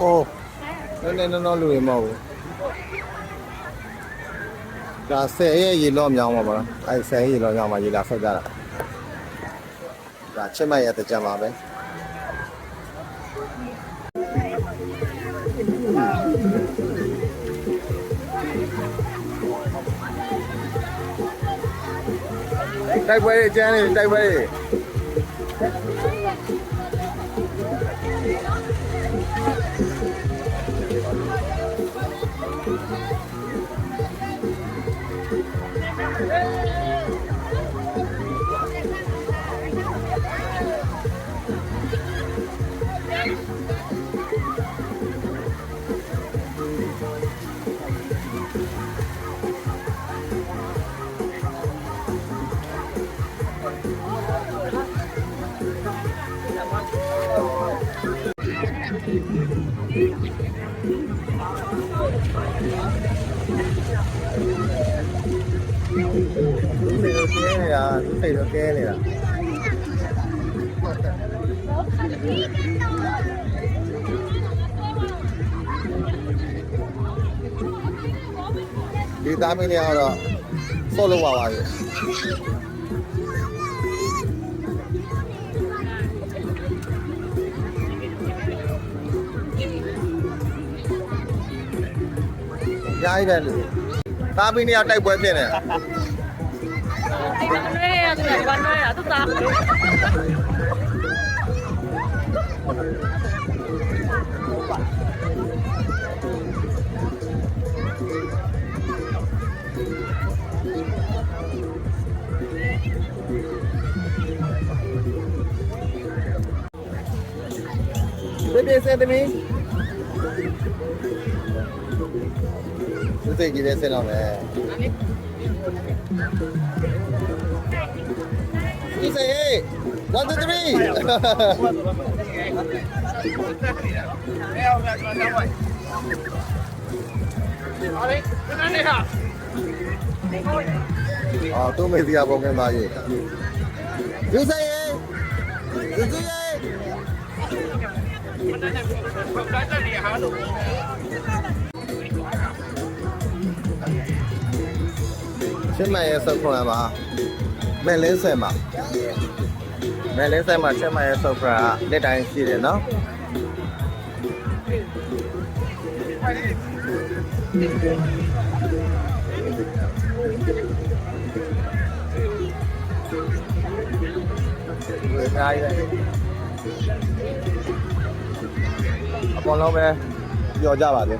အိုးနည်းနည်းနော်လူရမဟုတ်ဘူးဒါဆယ်ရဲ့ရေလော့မြောင်းပါဗလားအဲဆယ်ရဲ့ရေလော့မြောင်းမှာရေလာဆောက်ကြတာဒါချစ်မရဲ့တကြံပါပဲတိုက်ပွဲတွေကျန်းနေတိုက်ပွဲတွေ này được kia này là cái được kia này là đi tám mươi neo rồi. Solo vào vậy. ဆော့လို့ပါပါပြီရိုင်းတယ်လူသားမင်းတွေကတိုက်ပွဲဖြစ်နေတယ် ဒီကနေ့ရသူကဘာလဲရသူသား ပြပြစက်သမီး 수색이 대세라며 수색 1, 2, 3 아, 또 메디아 보면 많이. 유사해! 유사해! ချင်းမရဲ့ဆုပ်ခွန်မှာမဲလင်းဆယ်မှာမဲလင်းဆယ်မှာချင်းမရဲ့ဆုပ်ခွန်ကလက်တိုင်းရှိတယ်နော်ဝေးသားရဲအပေါ်လုံးပဲပျော်ကြပါလေ